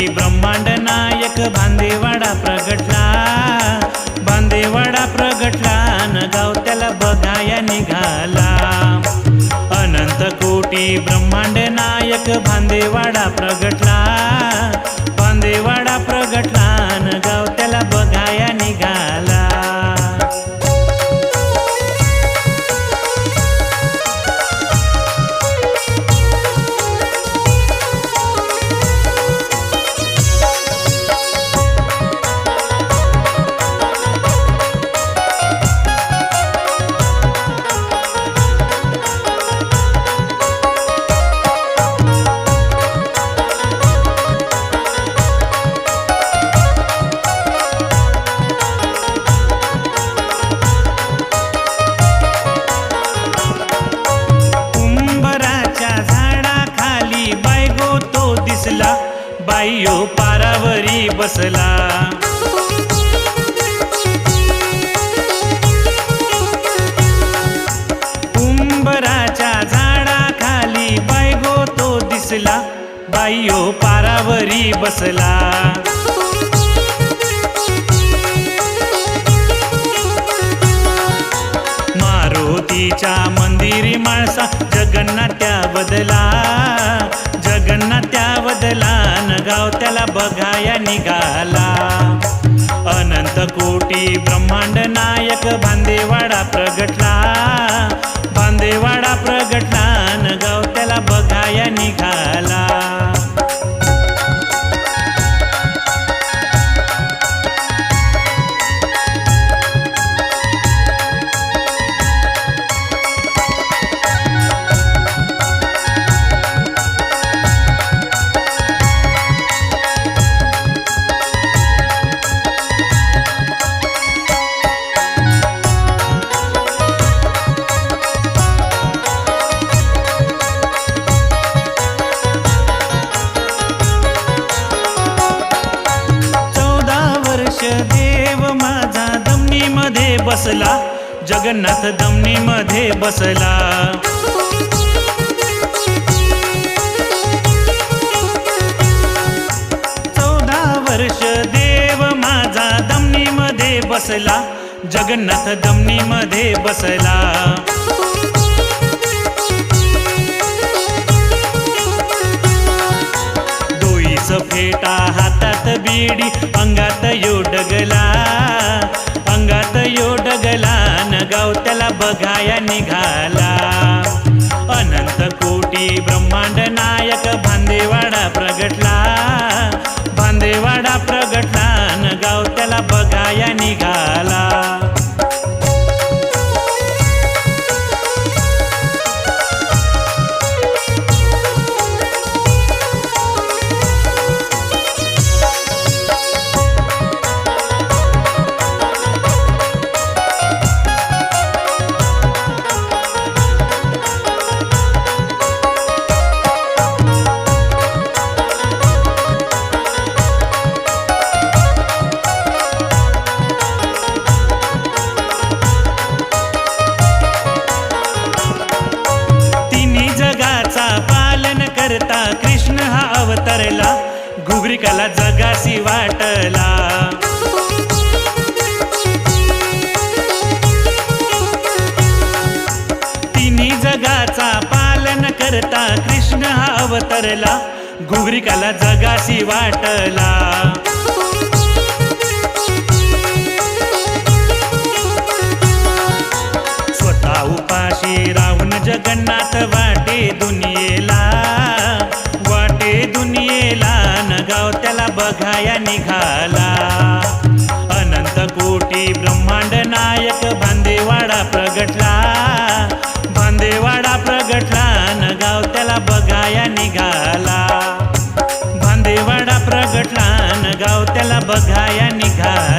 ब्रह्मांड नायक भांदेवाडा प्रगटला. भांदेवाडा प्रगटला न गाव त्याला बघाया निघाला. अनंत कोटी ब्रह्मांड नायक भांदेवाडा प्रगटला. बाईयो पारावरी बसला. कुंभराच्या झाडाखाली बायगो हो तो दिसला. बाईयो पारावरी बसला. मारुतीच्या मंदिरी माणसा जगन्नाथ्या बदला. गाव त्याला बघाया निघाला. अनंत कोटी ब्रह्मांड नायक बांदेवाडा प्रगटला. बांदेवाडा प्रगटला. बसला जगन्नाथ दमनीमध्ये बसला. चौदा वर्ष देव माझा दमनीमध्ये बसला जगन्नाथ दमनीमध्ये बसला. डोईच फेटा हातात बीडी अंगात यो डगला गाव त्याला बघाया निघाला. अनंत कोटी ब्रह्मांड नायक भांदेवाडा प्रगटला. भांदेवाडा प्रगटला. न गाव त्याला बघाया निघाला. अवतरला घुगरिकाला जगासी वाटला. तिन्ही जगाचा पालन करता कृष्ण हा अवतरला घुगरीकाला जगासी वाटला. स्वतः उपाशी राहून जगन्नाथ दुनियेला नगाव त्याला बघाया निघाला. अनंत कोटी ब्रह्मांड नायक भांदेवाडा प्रगटला. भांदेवाडा प्रगटला नगाव त्याला बघाया निघाला. भांदेवाडा प्रगटला नगाव त्याला बघाया निघाला.